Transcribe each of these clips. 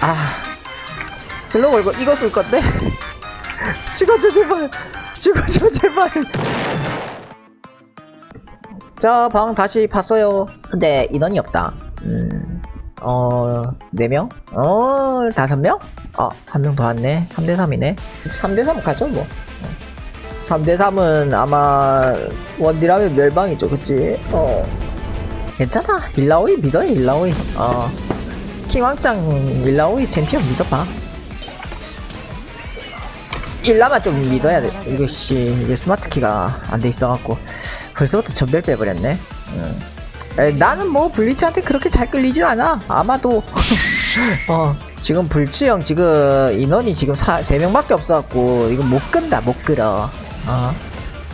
아 슬로우 걸고 이거 쓸 건데? 죽어줘 제발. 죽어줘 제발. 자 방 다시 봤어요. 근데 인원이 없다. 음 어 4명? 어 5명? 어한 명 더 왔네. 3대3이네. 3대3 가죠 뭐. 3대3은 아마 원딜하면 멸망이죠 그치? 어. 괜찮아. 일라오이 믿어요 일라오이. 어 킹왕짱 일라오이 챔피언 믿어봐. 일라만 좀 믿어야 돼. 이거 씨 이게 스마트 키가 안 돼 있어갖고. 벌써부터 전멸 빼버렸네. 음. 에, 나는 뭐 블리츠한테 그렇게 잘 끌리진 않아. 아마도. 어 지금 불치형 지금 인원이 지금 사, 3명밖에 없어갖고 이거 못 끈다 못 끌어. 어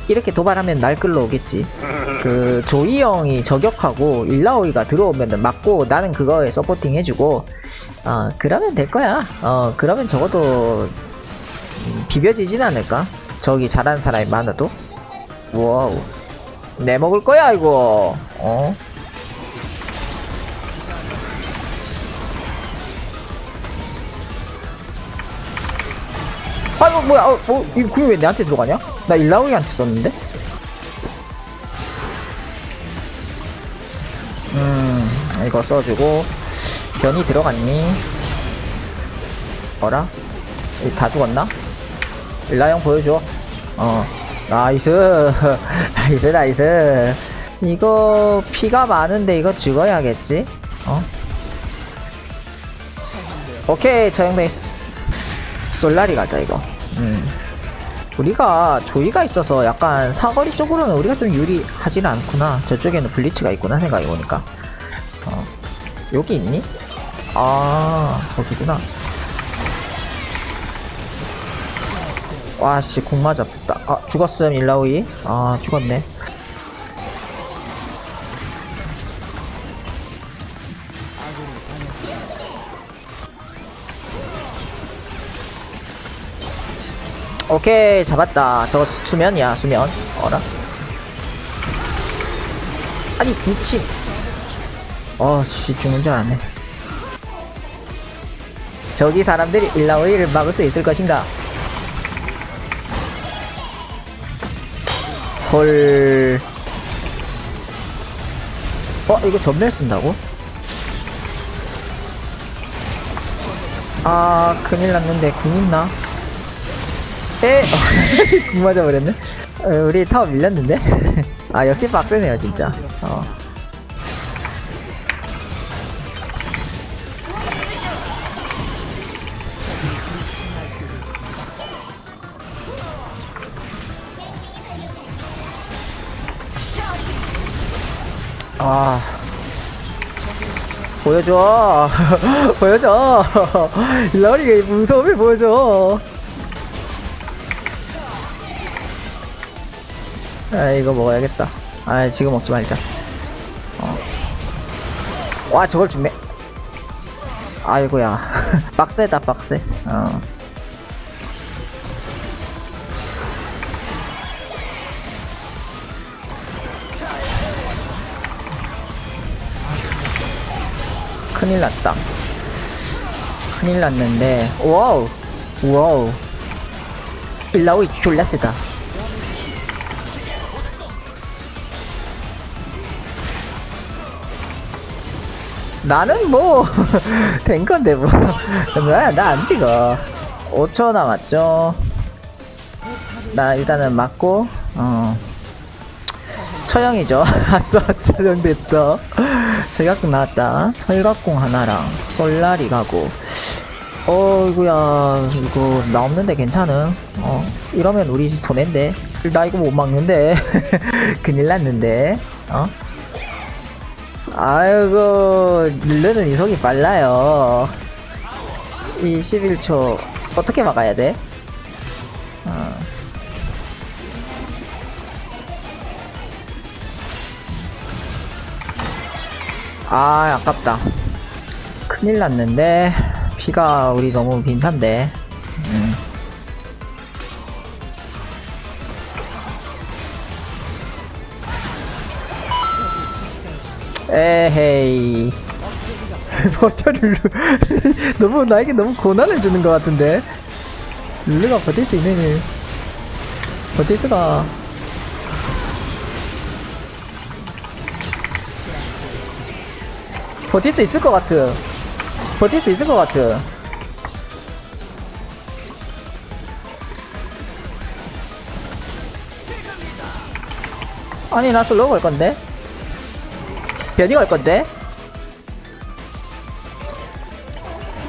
이렇게 도발하면 날 끌러오겠지. 그 조이 형이 저격하고 일라오이가 들어오면 맞고 나는 그거에 서포팅 해주고 어 그러면 될 거야. 어 그러면 적어도 음, 비벼지진 않을까? 저기 잘하는 사람이 많아도? 와우. 내 먹을 거야 이거. 어 아이고 뭐야? 어, 어 이거 그게 왜 내한테 들어가냐? 나 일라오이한테 썼는데? 음 이거 써주고. 변이 들어갔니? 어라? 이거 다 죽었나? 일라형 보여줘. 어 나이스. 나이스 나이스. 이거 피가 많은데 이거 죽어야겠지? 어? 오케이 저형 베이스 솔라리 가자 이거. 음. 우리가 조이가 있어서 약간 사거리 쪽으로는 우리가 좀 유리하지는 않구나. 저쪽에는 블리츠가 있구나 생각해보니까. 어. 여기 있니? 아 저기구나. 와씨 공 맞았다. 아 죽었음 일라오이. 아 죽었네 오케이 잡았다 저거 수- 수면이야 수면 어라 아니 미친 어씨 죽는 줄 알았네 저기 사람들이 일라오이를 막을 수 있을 것인가 헐. 어, 이거 전멸 쓴다고? 아, 큰일 났는데, 궁 있나? 에? 궁 맞아버렸네? 어, 우리 타워 밀렸는데? 아, 역시 빡세네요, 진짜. 어. 아 보여줘 보여줘 러리의 무서움을 보여줘 아 이거 먹어야겠다 아 지금 먹지 말자 어. 와 저걸 죽네 아이고야 빡세다 빡세 어. 큰일 났다. 큰일 났는데, 와우, 와우. 일라오이 졸라 세다. 나는 뭐, 된 건데 뭐. 뭐야, 나안 찍어. 5초 남았죠. 나 일단은 맞고, 어. 처형이죠. 아싸, 처형됐다. 철갑공 나왔다. 철갑공 하나랑 솔라리 가고. 어이구야, 이거 나 없는데 괜찮음. 어, 이러면 우리 손해인데. 나 이거 못 막는데. 큰일 났는데. 어? 아이고, 릴르는 이속이 빨라요. 21초. 어떻게 막아야 돼? 어. 아 아깝다 큰일 났는데 피가 우리 너무 빈찬데 에헤이. 버텨 룰루. 너무 나에게 너무 고난을 주는 것 같은데? 룰루가 버틸 수일 버틸 수가. 버틸 수 있을 것 같아. 버틸 수 있을 것 같아. 아니 나 슬로우 걸 건데 변이 걸 건데?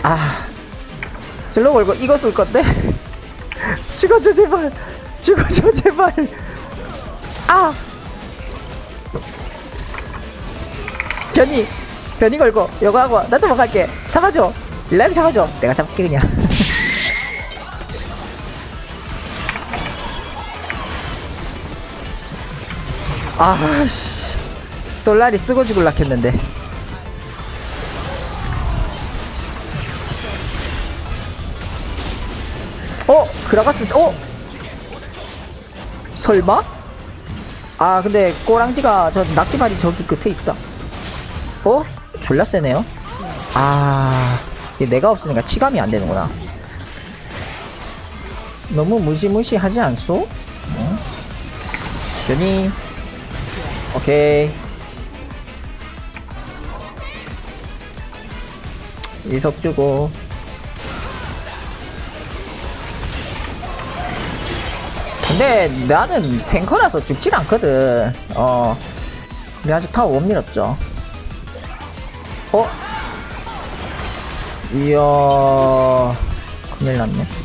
아 슬로우 걸고 이거 쓸 건데? 죽어줘 제발. 죽어줘 제발. 아! 변이 변이 걸고 이거 하고 나도 뭐 갈게. 잡아줘. 일라임 잡아줘. 내가 잡을게 그냥. 아씨 솔라리 쓰고 죽을라 했는데 어? 그라가스 어? 설마? 아 근데 꼬랑지가 저 낙지발이 저기 끝에 있다 어? 졸라 세네요 아 내가 없으니까 치감이 안 되는구나 너무 무시무시하지 않소? 어? 변이 오케이 이석 주고. 근데 나는 탱커라서 죽질 않거든. 어. 근데 아직 타워 못 밀었죠. 어? 이야. 큰일 났네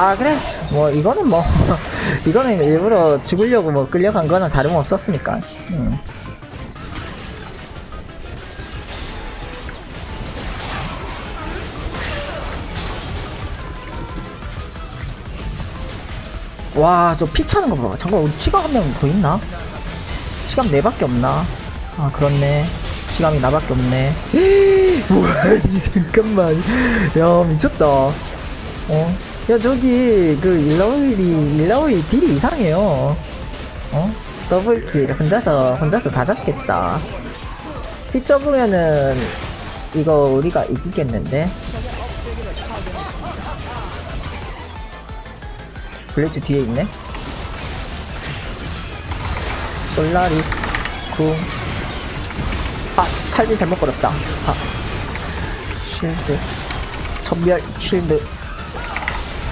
아 그래 뭐 이거는 뭐 이거는 일부러 죽으려고 뭐 끌려간 거는 다름없었으니까 음. 와저 피 차는 거 봐. 잠깐 우리 치가 한명 더 있나? 시간 내밖에 없나? 아 그렇네. 시간이 나밖에 없네. 뭐야 이 잠깐만. 야 미쳤다. 어? 야 저기 그 일라오일이 일라오일 딜이 이상해요. 어? 더블킬 혼자서 혼자서 다 잡겠다. 피 적으면은 이거 우리가 이기겠는데? 블레츠 뒤에 있네. 솔라리 궁. 아 찰진 잘못 걸었다. 아 쉴드 전멸 쉴드.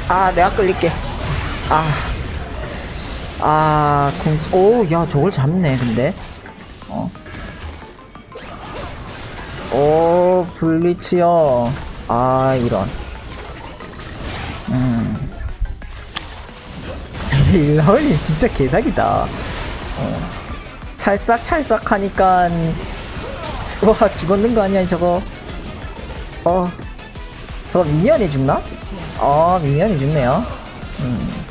아, 내가 끌릴게. 아. 아, 공, 오, 야, 저걸 잡네, 근데. 어. 오, 블리치요. 아, 이런. 음. 일라운이 진짜 개사기다. 어. 찰싹찰싹 하니까. 와, 죽었는 거 아니야, 저거. 어. 저거 미니언이 죽나? 어, 미니언이 죽네요. 음.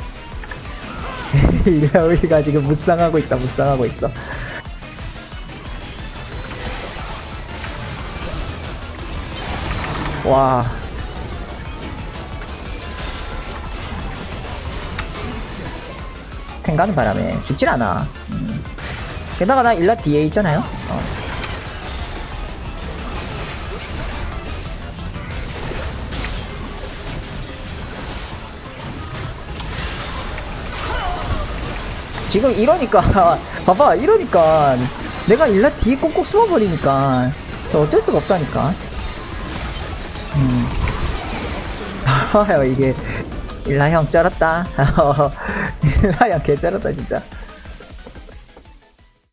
일라우이가 지금 무쌍하고 있다, 무쌍하고 있어. 와. 탱 가는 바람에 죽질 않아. 음. 게다가 나 일라 뒤에 있잖아요. 어. 지금 이러니까 봐봐 이러니까. 내가 일라 뒤에 꼭꼭 숨어버리니까. 저 어쩔 수가 없다니까. 음. 아 이게 일라 형 쩔었다. 일라 형 개 쩔었다 진짜